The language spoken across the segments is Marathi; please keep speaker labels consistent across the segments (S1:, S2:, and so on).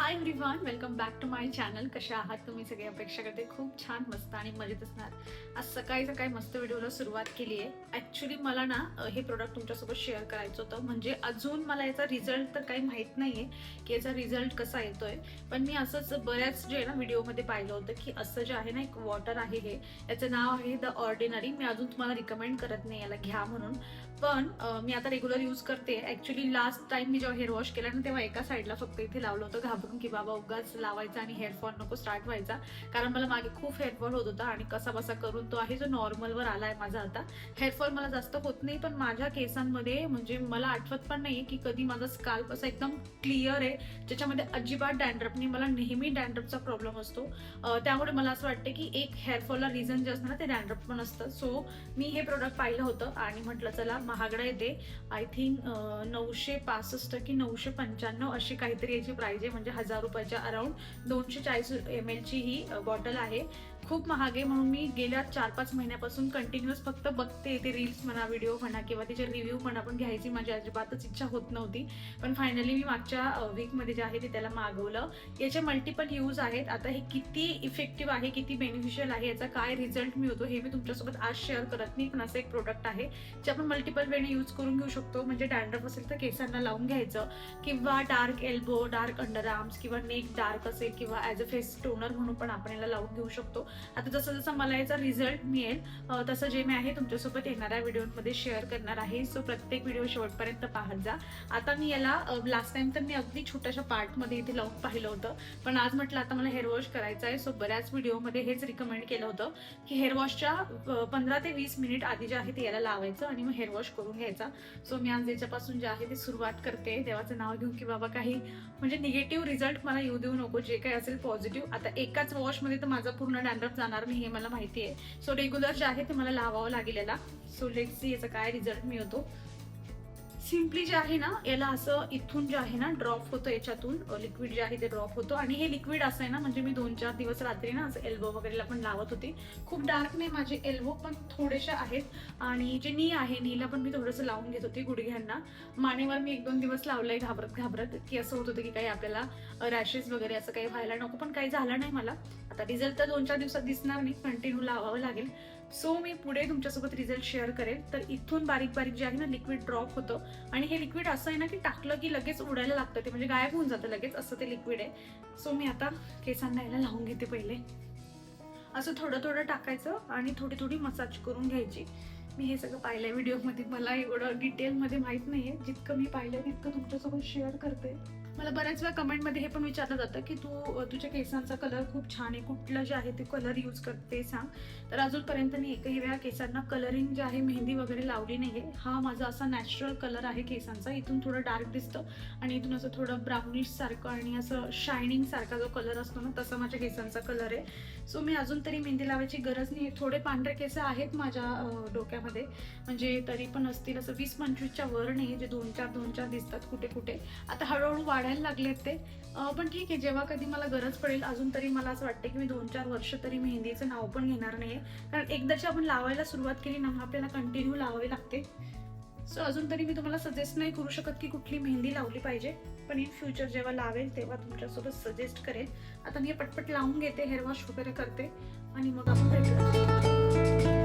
S1: Hi everyone welcome back to my channel कशा आहात तुम्ही? सगळे अपेक्षा करते खूप छान मस्त आणि मजेत असणार. आज सकाळी सकाळी मस्त व्हिडिओला सुरुवात केली आहे. ॲक्च्युली मला ना हे प्रोडक्ट तुमच्यासोबत शेअर करायचं होतं. म्हणजे अजून मला याचा रिझल्ट तर काही माहीत नाही आहे की याचा रिझल्ट कसा येतो आहे पण मी असंच बऱ्याच जे आहे ना व्हिडिओमध्ये पाहिलं होतं की असं जे आहे ना एक वॉटर आहे हे. याचं नाव आहे द ऑर्डिनरी मी अजून तुम्हाला रिकमेंड करत नाही याला घ्या म्हणून. पण मी आता रेग्युलर यूज करते. ऍक्च्युली लास्ट टाइम मी जेव्हा हेअर वॉश केला ना तेव्हा एका साईडला फक्त इथे लावलं होतं घाबरून की बाबा उगाच लावायचा आणि हेअरफॉल नको स्टार्ट व्हायचा. कारण मला मागे खूप हेअरफॉल होत होता आणि कसा बसा करून तो आहे जो नॉर्मलवर आला आहे माझा आता. हेअरफॉल मला जास्त होत नाही पण माझ्या केसांमध्ये म्हणजे मला आठवत पण नाही की कधी माझा स्काल्प असा एकदम क्लिअर आहे. ज्याच्यामध्ये अजिबात डॅन्ड्रफ नाही. मला नेहमी डॅन्ड्रपचा प्रॉब्लेम असतो. त्यामुळे मला असं वाटतं की एक हेअरफॉलला रिझन जे असतं ना ते डॅन्ड्रप पण असतं. सो मी हे प्रोडक्ट पाहिलं होतं आणि म्हटलं चला महागडं येते आय थिंक नऊशे पासष्ट की नऊशे पंच्याण्णव अशी काहीतरी याची प्राईज आहे. म्हणजे हजार रुपयाच्या अराऊंड दोनशे चाळीस एम एलची ही बॉटल आहे. खूप महाग आहे म्हणून मी गेल्या चार पाच महिन्यापासून कंटिन्युअस फक्त बघते ते रील्स म्हणा व्हिडिओ म्हणा किंवा त्याचे रिव्ह्यू म्हणा पण घ्यायची माझी अजिबातच इच्छा होत नव्हती. पण फायनली मी मागच्या वीकमध्ये जे आहे ते त्याला मागवलं. याचे मल्टिपल यूज आहेत. आता हे किती इफेक्टिव्ह आहे किती बेनिफिशियल आहे याचा काय रिझल्ट मिळतो हे मी तुमच्यासोबत आज शेअर करत नाही. पण असं एक प्रोडक्ट आहे जे आपण मल्टिपल वेने यूज करून घेऊ शकतो. म्हणजे डॅन्ड्रफ असेल तर केसांना लावून घ्यायचं. किंवा dark elbow dark under arms किंवा नेक डार्क असेल किंवा ॲज अ फेस टोनर म्हणून पण आपण याला लावून घेऊ शकतो. आता जसं जसं मला याचा रिझल्ट मिळेल तसं जे मी आहे तुमच्यासोबत येणाऱ्या व्हिडिओमध्ये शेअर करणार आहे. सो प्रत्येक व्हिडिओ शेवटपर्यंत पाहत जा. आता मी याला लास्ट टाइम तर मी अगदी छोट्याशा पार्टमध्ये इथे लावून पाहिलं होतं. पण आज म्हटलं आता मला हेअर वॉश करायचं आहे. सो बऱ्याच व्हिडिओमध्ये हेच रिकमेंड केलं होतं की हेअर वॉशच्या पंधरा ते वीस मिनिट आधी जे आहे ते याला लावायचं आणि मग हेअर वॉश करून घ्यायचा. सो मी आज याच्यापासून जे आहे ते सुरुवात करते. देवाचं नाव घेऊन की बाबा काही म्हणजे निगेटिव्ह रिझल्ट मला येऊ देऊ नको. जे काही असेल पॉझिटिव्ह आता एकाच वॉशमध्ये तर माझा पूर्ण डॅन्ड्रफ जाणार नाही हे मला माहिती आहे. सो रेग्युलर जे आहे ते मला लावावं लागेल याला. सो लेट सी याचा काय रिझल्ट मिळतो. सिम्पली जे आहे ना याला असं इथून जे आहे ना ड्रॉप होतं याच्यातून लिक्विड जे आहे ते ड्रॉप होतं. आणि हे लिक्विड असं आहे ना म्हणजे मी दोन चार दिवस रात्री ना असं एल्बो वगैरेला पण लावत होते. खूप डार्क नाही माझे एल्बो पण थोडेसे आहेत. आणि जे नी आहे नीला पण मी थोडंसं लावून घेत होते गुडघ्यांना. मानेवर मी एक दोन दिवस लावलंय घाबरत घाबरत की असं होत होतं की काही आपल्याला रॅशेस वगैरे असं काही व्हायला नको. पण काही झालं नाही मला. आता रिझल्ट तर दोन चार दिवसात दिसणार नाही. कंटिन्यू लावावं लागेल. सो मी पुढे तुमच्यासोबत रिझल्ट शेअर करेल तर इथून बारीक बारीक जे आहे ना लिक्विड ड्रॉप होतं. आणि हे लिक्विड असं आहे ना की टाकलं की लगेच उडायला लागतं ते. म्हणजे गायब होऊन जातं लगेच. असं ते लिक्विड आहे. सो मी आता केसांना याला लावून घेते पहिले. असं थोडं थोडं टाकायचं आणि थोडी थोडी मसाज करून घ्यायची. मी हे सगळं पाहिलंय व्हिडिओमध्ये. मला एवढं डिटेलमध्ये माहीत नाहीये. जितकं मी पाहिलं तितकं तुमच्यासोबत शेअर करते. मला बऱ्याच वेळा कमेंटमध्ये हे पण विचारलं जातं की तू तुझ्या केसांचा कलर खूप छान आहे. कुठलं जे आहे ते कलर यूज करते सांग. तर अजूनपर्यंत मी एकही वेळा केसांना कलरिंग जे आहे मेहंदी वगैरे लावली नाही आहे हा माझा असा नॅचरल कलर आहे केसांचा. इथून थोडं डार्क दिसतं आणि इथून असं थोडं ब्राउनिश सारखं आणि असं शायनिंग सारखा जो कलर असतो ना तसा माझ्या केसांचा कलर आहे. सो मी अजून तरी मेहंदी लावायची गरज नाही थोडे पांढरे केस आहेत माझ्या डोक्यात डोक्यामध्ये म्हणजे तरी पण असतील असं वीस पंचवीसच्या वर नाही जे दोन चार दोन चार दिसतात कुठे कुठे. आता हळूहळू वाढायला लागलेत ते. पण ठीक आहे जेव्हा कधी मला गरज पडेल अजून तरी मला असं वाटतं की मी दोन चार वर्ष तरी मेहंदीचं नाव पण घेणार नाही कारण एकदाची आपण लावायला सुरुवात केली ना आपल्याला कंटिन्यू लावावी लागते. सो अजून तरी मी तुम्हाला सजेस्ट नाही करू शकत की कुठली मेहंदी लावली पाहिजे. पण इन फ्युचर जेव्हा लावेल तेव्हा तुमच्यासोबत सजेस्ट करेल आता मी पटपट लावून घेते हेअर वॉश वगैरे करते. आणि मग आपण भेटूया.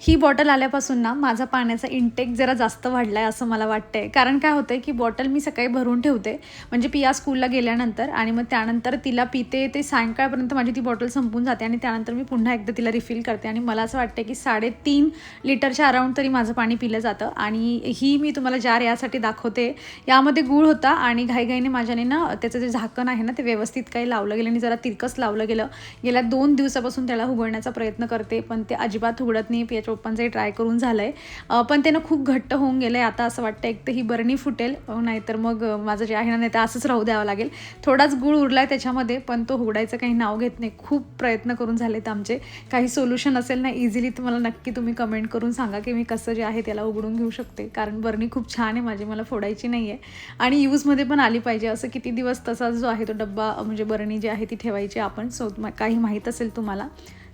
S2: ही बॉटल आल्यापासून ना माझा पाण्याचा इंटेक जरा जास्त वाढला आहे असं मला वाटतंय. कारण काय होतं की बॉटल मी सकाळी भरून ठेवते. म्हणजे पिया स्कूलला गेल्यानंतर आणि मग त्यानंतर तिला पिते ते सायंकाळपर्यंत माझी ती बॉटल संपून जाते आणि त्यानंतर मी पुन्हा एकदा तिला रिफिल करते. आणि मला असं वाटतं की साडेतीन लिटरच्या अराउंड तरी माझं पाणी पिलं जातं. आणि ही मी तुम्हाला जार यासाठी दाखवते यामध्ये गूळ होता आणि घाईघाईने माझ्याने ना त्याचं जे झाकण आहे ना ते व्यवस्थित काही लावलं गेलं आणि जरा तिरकस लावलं गेलं. गेल्या दोन दिवसापासून त्याला उघडण्याचा प्रयत्न करते पण ते अजिबात उघडत नाही. पियाच्या रोपांचाही ट्राय करून झालं आहे पण त्यानं खूप घट्ट होऊन गेलं आहे आता असं वाटतं एक तर ही बरणी फुटेल नाहीतर मग माझं जे आहे ना नाही तर असंच राहू द्यावं लागेल. थोडाच गुळ उरला आहे त्याच्यामध्ये पण तो उघडायचं काही नाव घेत नाही. खूप प्रयत्न करून झालेत आमचे. काही सोल्युशन असेल ना इझिली तुम्हाला नक्की तुम्ही कमेंट करून सांगा की मी कसं जे आहे त्याला उघडून घेऊ शकते. कारण बरणी खूप छान आहे माझी मला फोडायची नाही आहे आणि यूजमध्ये पण आली पाहिजे. असं किती दिवस तसाच जो आहे तो डब्बा म्हणजे बरणी जी आहे ती ठेवायची आपण. सो काही माहीत असेल तुम्हाला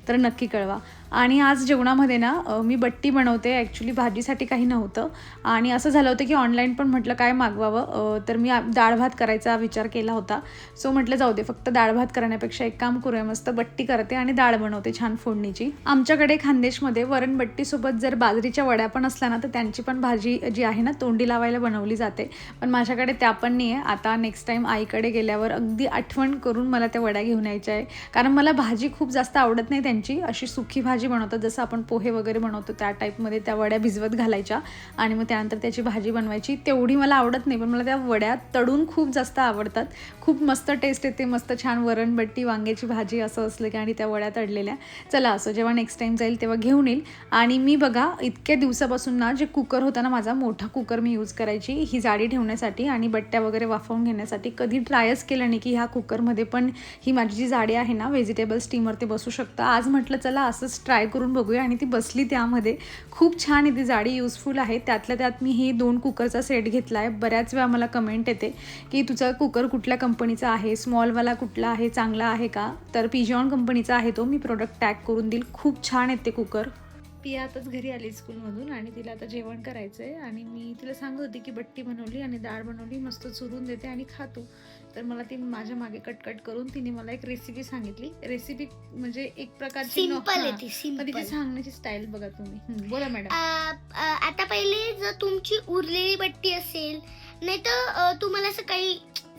S2: तर नक्की कळवा.
S1: आणि आज जेवणामध्ये ना मी बट्टी बनवते. ॲक्च्युली भाजीसाठी काही नव्हतं. आणि असं झालं होतं की ऑनलाईन पण म्हटलं काय मागवावं. तर मी डाळ भात करायचा विचार केला होता. सो म्हटलं जाऊ दे फक्त डाळ भात करण्यापेक्षा एक काम करूया. मस्त बट्टी करते आणि डाळ बनवते छान फोडणीची. आमच्याकडे खानदेशमध्ये वरण बट्टीसोबत जर बाजरीच्या वड्या पण असल्या ना तर त्यांची पण भाजी जी आहे ना तोंडी लावायला बनवली जाते. पण माझ्याकडे त्या पण नाही आहे आता नेक्स्ट टाईम आईकडे गेल्यावर अगदी आठवण करून मला त्या वड्या घेऊन यायच्या आहे. कारण मला भाजी खूप जास्त आवडत नाही त्यांची. अशी सुखी भाजी बनवतात जसं आपण पोहे वगैरे बनवतो त्या टाईपमध्ये त्या वड्या भिजवत घालायच्या आणि मग त्यानंतर त्याची भाजी बनवायची. तेवढी मला आवडत नाही पण मला त्या वड्या तळून खूप जास्त आवडतात. खूप मस्त टेस्ट येते मस्त छान वरणबट्टी वांग्याची भाजी असं असलं की आणि त्या वड्या तळलेल्या चला असं जेव्हा नेक्स्ट टाईम जाईल तेव्हा घेऊन येईल. आणि मी बघा इतक्या दिवसापासून ना जे कुकर होता ना माझा मोठा कुकर मी यूज करायची. ही जाडी ठेवण्यासाठी आणि बट्ट्या वगैरे वाफवून घेण्यासाठी कधी ट्रायच केलं नाही की ह्या कुकरमध्ये पण ही माझी जी जाडी आहे ना व्हेजिटेबल स्टीमर ते बसू शकतं. आज म्हटलं चला असंच ट्राय करून बघूया आणि ती बसली त्यामध्ये. खूप छान इथे जाडी युजफुल आहे. त्यातल्या त्यात मी हे दोन कुकरचा सेट घेतला आहे बऱ्याच वेळा मला कमेंट येते की तुझा कुकर कुठल्या कंपनीचा आहे? स्मॉलवाला कुठला आहे? चांगला आहे का? तर पिजॉन कंपनीचा आहे तो. मी प्रोडक्ट टॅग करून देईल. खूप छान येते कुकर. पिया आताच घरी आली स्कूलमधून आणि तिला आता जेवण करायचं आहे आणि मी तिला सांगत होती की बट्टी बनवली आणि डाळ बनवली मस्त चुरून देते आणि खातो. तर मला ती माझ्या मागे कटकट करून तिने मला एक रेसिपी सांगितली. रेसिपी म्हणजे एक प्रकारची न-
S3: सिंपल आहे. ती
S1: पण
S3: सिंपल
S1: तिची सांगण्याची स्टाईल बघा तुम्ही. बोला मॅडम
S3: आता पहिले जर तुमची उरलेली बट्टी असेल नाही तर तुम्हाला असं काही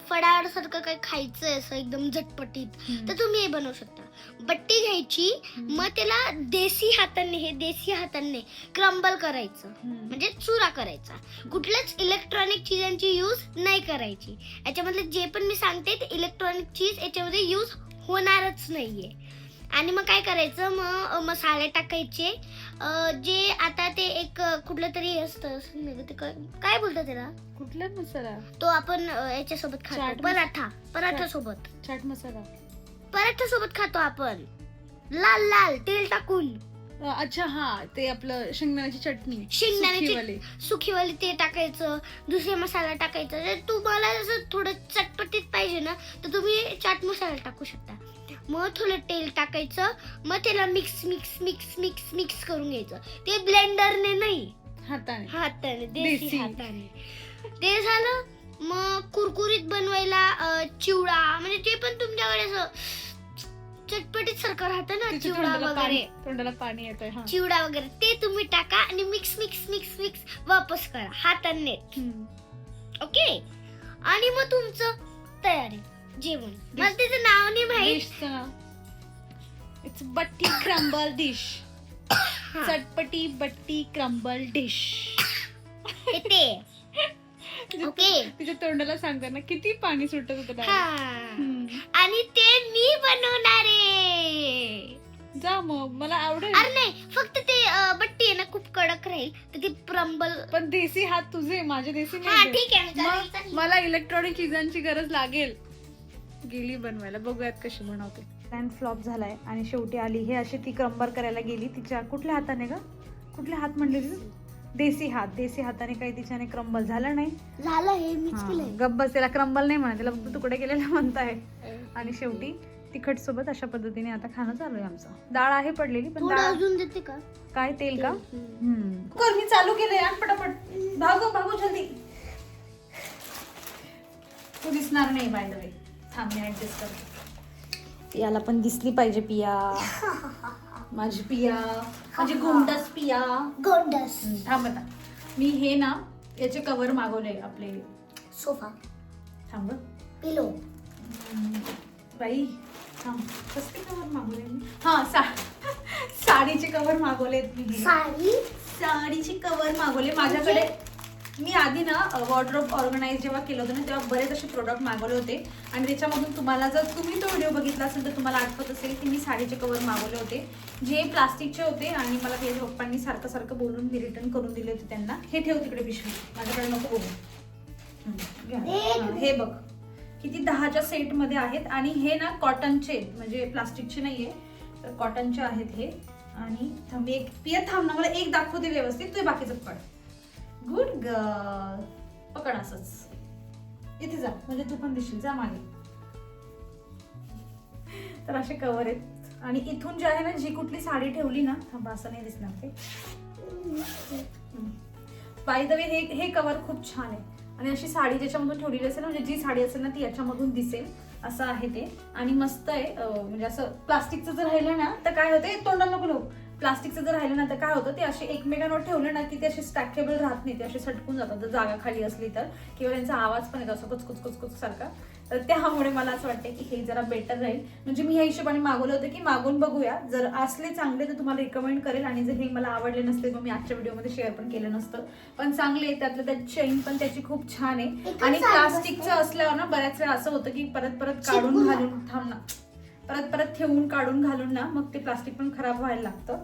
S3: फडाड सारखं काही खायचं असं एकदम झटपटीत तर तुम्ही हे बनवू शकता. बट्टी घ्यायची मग त्याला देसी हाताने हे देसी हाताने क्रम्बल करायचं. म्हणजे चुरा करायचा. कुठल्याच इलेक्ट्रॉनिक चीजांची यूज नाही करायची. याच्यामधले जे पण मी सांगते ते इलेक्ट्रॉनिक चीज याच्यामध्ये यूज होणारच नाहीये. आणि मग काय करायचं मग मसाले टाकायचे. जे आता ते एक कुठलं तरी असतं काय बोलतात त्याला?
S1: कुठला मसाला?
S3: तो आपण याच्यासोबत खातो. पराठा पराठा. सोबत.
S1: चाट मसाला.
S3: पराठा सोबत खातो आपण. लाल लाल तेल टाकून.
S1: अच्छा हा ते आपलं शेंगदाण्याची चटणी
S3: शेंगदाण्याची-
S1: सुकीवाली.
S3: सुखीवाली ते टाकायचं दुसरे मसाला टाकायचा. जर तुम्हाला जसं थोडं चटपटीत पाहिजे ना तर तुम्ही चाट मसाला टाकू शकता. मग थोडं तेल टाकायचं मग त्याला mix mix mix mix mix करून घ्यायचं. ते ब्लेंडरने नाही.
S1: हाताने.
S3: हाताने
S1: देसी.
S3: देसी. हाताने. ते झालं. मग कुरकुरीत बनवायला अं, चिवडा म्हणजे ते पण तुमच्याकडे असं चटपटीत सारखं राहतं ना
S1: तिच्या
S3: चिवडा
S1: तोंडाला
S3: वगैरे.
S1: तोंडाला पाणी येतंय हा.
S3: चिवडा वगैरे ते तुम्ही टाका आणि मिक्स मिक्स मिक्स मिक्स वापस करा हाताने.
S1: हम्म.
S3: ओके? आणि मग तुमचं तयार आहे जेवण मला त्याचं नाव नाही माहीत.
S1: डिशचं नाव. It's batti crumble dish. चटपटी बट्टी क्रंबल डिश.
S3: हे ते ओके
S1: तिच्या तोंडाला सांगताना किती पाणी सुटत होतं
S3: हा.
S1: direct. हम्म.
S3: आणि ते मी बनवणार आहे.
S1: जा मग मला आवडेल.
S3: अरे नाही फक्त ते अं, बट्टी आहे ना खूप कडक राहील. तर ती प्रंबल
S1: पण देसी हात तुझे माझे देसी
S3: हा
S1: नाही
S3: ठीक आहे
S1: मग
S3: चालेल.
S1: मला इलेक्ट्रॉनिक चीजांची गरज लागेल. गेली बनवायला बघूयात कशी बनवते. प्लॅन फ्लॉप झालाय आणि शेवटी आली. हे अशी ती क्रंबर करायला गेली. तिच्या कुठल्या हाताने का कुठले हात म्हणले तिथे देसी हात देसी हाताने काही तिच्याने क्रंबल झालं नाही.
S3: झालं हे मीच
S1: हा,
S3: केलंय.
S1: गब्बस त्याला क्रंबल नाही म्हणा त्याला फक्त तुकडे केलेला म्हणताय. आणि शेवटी तिखट सोबत अशा पद्धतीने आता खाणं चालू आहे आमचं. डाळ आहे पडलेली पण
S3: थोडं
S1: डाळ
S3: अजून देते का?
S1: काय तेल का?
S3: हम्म.
S1: कर मी चालू केलंय आण पटापट. भागो भागो जल्दी. तू दिसणार नाही बाय द वे थांब मी ऍडजस्ट करते. पियाला पण दिसली पाहिजे पिया. माझी पिया माझी गोंडस पिया.
S3: गोंडस.
S1: थांब आता. मी हे ना याचे कवर मागवले आपले.
S3: सोफा.
S1: थांब.
S3: पिलो
S1: बाई थांब. कसले कवर मागवले मी? हा सा साडीचे कवर मागवलेत मी.
S3: साडी?
S1: साडीचे कवर मागवले. माझ्याकडे मी आधी ना वॉर्ड्रोब ऑर्गनाईज जेव्हा केलं होतं ना तेव्हा बरेच असे प्रोडक्ट मागवले होते. आणि त्याच्यामधून तुम्हाला जर तुम्ही तो व्हिडिओ बघितला असेल तर तुम्हाला आठवत असेल की मी साडीचे कवर मागवले होते. जे प्लास्टिकचे होते आणि मला त्याच्या पप्पांनी सारखं सारखं बोलून मी रिटर्न करून दिले होते त्यांना. हे ठेव तिकडे पिशवी. माझ्याकडे नको बघू. हा, बघ. किती दहाच्या सेटमध्ये आहेत. आणि हे ना कॉटनचे म्हणजे प्लास्टिकचे नाहीये तर कॉटनचे आहेत हे. आणि थांब एक. पिया थांब ना मला एक दाखवते व्यवस्थित. तू बाकीचं पकड गुड गर्ल पकड असच. इथे जा म्हणजे तू पण दिशील जा मागे. तर असे कवर आहेत. आणि इथून जे आहे ना जी कुठली साडी ठेवली ना थांबा असं नाही दिसणार ते. बाय द वे हे हे कवर खूप छान आहे. आणि अशी साडी ज्याच्यामधून ठेवलेली असेल ना, म्हणजे जी साडी असेल ना ती याच्यामधून दिसेल. असं आहे ते. आणि मस्त आहे म्हणजे असं प्लास्टिकचं जर राहिलं ना तर काय होतं तोंडाला नको प्लास्टिकचं जर राहिलं ना तर काय होतं ते असे एकमेकांवर ठेवलं ना की ते असे स्टॅकेबल राहत नाही ते असे सटकून जातात. जर जागा खाली असली तर किंवा त्यांचा आवाज पण येतो असं कुचकुच कुचकुच सारखा. तर त्यामुळे मला असं वाटतं की हे जरा बेटर राहील म्हणजे मी ह्या हिशोबाने मागवलं होतं की मागून बघूया. जर असले चांगले तर तुम्हाला रिकमेंड करेल. आणि जर हे मला आवडले नसते मग मी आजच्या व्हिडिओमध्ये शेअर पण केलं नसतं. पण चांगले त्यातलं त्यात चेन पण त्याची खूप छान आहे. आणि प्लास्टिकचं असल्यावर ना बऱ्याच वेळा असं होतं की परत परत काढून घालून थांब ना परत परत ठेवून काढून घालून ना मग ते प्लास्टिक पण खराब व्हायला लागतं.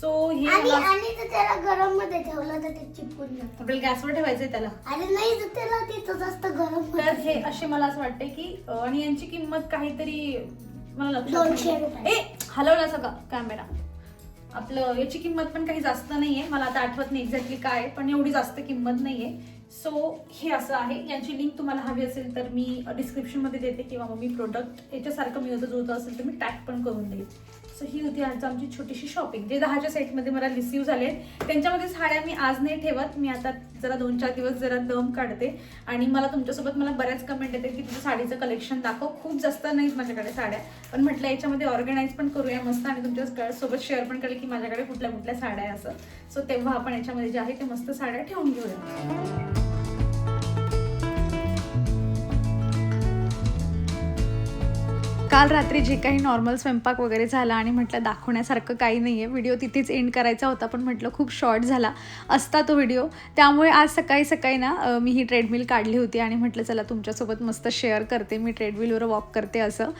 S1: सो हे
S3: आणि
S1: मला-
S3: आणि जर त्याला गरममध्ये ठेवलं तर ते चिपकून जातं.
S1: आपल्याला गॅसवर ठेवायचंय त्याला.
S3: आणि नाही जर त्याला तिथं जास्त गरम
S1: तर हे असे मला असं वाटतंय की अं, आणि यांची किंमत काहीतरी मला लक्षात
S3: दोनशे
S1: नाही.
S3: रुपये.
S1: ए हलवला सगळं कॅमेरा आपलं याची किंमत पण काही जास्त नाहीये. मला आता आठवत नाही एक्झॅक्टली काय पण एवढी जास्त किंमत नाहीये. सो हे असं आहे. यांची लिंक तुम्हाला हवी असेल तर मी डिस्क्रिप्शनमध्ये देते किंवा मग मी प्रोडक्ट याच्यासारखं मी जर जुळतं असेल तर मी टॅग पण करून देईल. सो ही होती आज आमची छोटीशी शॉपिंग जे दहाच्या सेटमध्ये मला रिसिव्ह झाले त्यांच्यामध्ये साड्या मी आज नाही ठेवत. मी आता जरा दोन चार दिवस जरा दम काढते. आणि मला तुमच्यासोबत मला बऱ्याच कमेंट येते की तुझं साडीचं कलेक्शन दाखव. खूप जास्त नाहीत माझ्याकडे साड्या. पण म्हटलं याच्यामध्ये ऑर्गनाईज पण करूया मस्त. आणि तुमच्यासोबत शेअर पण करेल की माझ्याकडे कुठल्या कुठल्या साड्या आहे असं. सो तेव्हा आपण याच्यामध्ये जे आहे ते मस्त साड्या ठेवून घेऊया. काल रात्री जे काही नॉर्मल स्वयंपाक वगैरे झाला आणि म्हटलं दाखवण्यासारखं काही नाही आहे व्हिडिओ तिथेच एंड करायचा होता पण म्हटलं खूप शॉर्ट झाला. असता तो व्हिडिओ त्यामुळे आज सकाळी सकाळी ना मी ही ट्रेडमिल काढली होती आणि म्हटलं चला तुमच्यासोबत मस्त शेअर करते. मी ट्रेडमिलवर वॉक करते असं.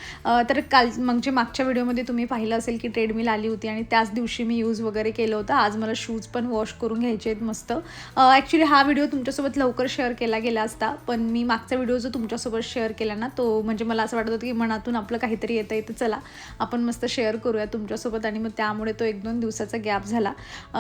S1: तर काल मग जे मागच्या व्हिडिओमध्ये तुम्ही पाहिलं असेल की ट्रेडमिल आली होती आणि त्याच दिवशी मी यूज वगैरे केलं होतं. आज मला शूज पण वॉश करून घ्यायचे आहेत मस्त. ॲक्च्युली हा व्हिडिओ तुमच्यासोबत लवकर शेअर केला गेला असता पण मी मागचा व्हिडिओ जो तुमच्यासोबत शेअर केला ना तो म्हणजे मला असं वाटत होतं की मनातून आपलं काहीतरी येतं आहे तर चला आपण मस्त शेअर करूया तुमच्यासोबत. आणि मग त्यामुळे तो एक दोन दिवसाचा गॅप झाला.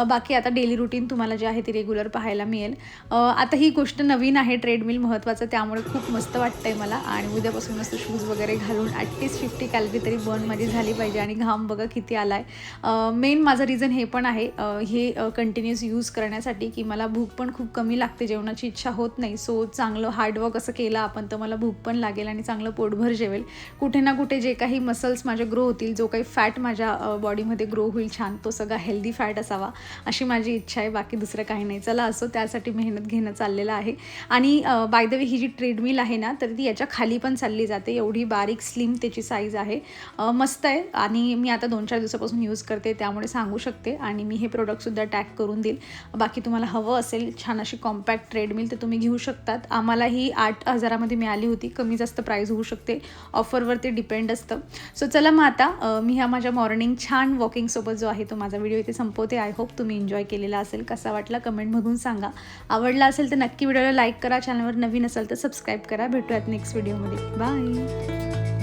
S1: बाकी आता डेली रुटीन तुम्हाला जे आहे ती रेग्युलर पाहायला मिळेल. आता ही गोष्ट नवीन आहे ट्रेडमिल महत्त्वाचं त्यामुळे खूप मस्त वाटतंय मला. आणि उद्यापासून मस्त शूज वगैरे घालून ॲटलीस्ट फिफ्टी कॅलरी तरी बर्न माझी झाली पाहिजे. आणि घाम बघा किती आला आहे मेन माझं रिझन हे पण आहे. हे कंटिन्युअस यूज करण्यासाठी की मला भूक पण खूप कमी लागते जेवणाची इच्छा होत नाही. सो चांगलं हार्डवर्क असं केलं आपण तर मला भूक पण लागेल आणि चांगलं पोटभर जेवेल. कुठे ना कुठे जे काही मसल्स माझे ग्रो होतील जो काही फॅट माझ्या बॉडीमध्ये ग्रो होईल छान तो सगळा हेल्दी फॅट असावा अशी माझी इच्छा आहे. बाकी दुसरं काही नाही. चला असो त्यासाठी मेहनत घेणं चाललेलं आहे. आणि बाय द वे ही जी ट्रेडमिल आहे ना तर ती याच्या खाली पण चालली जाते. एवढी बारीक स्लिम त्याची साईज आहे. मस्त आहे. आणि मी आता दोन चार दिवसापासून यूज करते त्यामुळे सांगू शकते. आणि मी हे प्रोडक्टसुद्धा टॅग करून देईल. बाकी तुम्हाला हवं असेल छान अशी कॉम्पॅक्ट ट्रेडमिल तर तुम्ही घेऊ शकतात. आम्हाला ही आठ हजारामध्ये मिळाली होती. कमी जास्त प्राईज होऊ शकते. ऑफरवरती डिपेंड डिपेंड असतं. सो चला मग आता मी ह्या माझ्या मॉर्निंग छान वॉकिंगसोबत जो आहे तो माझा व्हिडिओ इथे संपवते. आय होप तुम्ही एन्जॉय केलेला असेल. कसा वाटला कमेंटमधून सांगा. आवडला असेल तर नक्की व्हिडिओला लाईक करा. चॅनलवर नवीन असेल तर सबस्क्राईब करा. भेटूयात नेक्स्ट व्हिडिओमध्ये बाय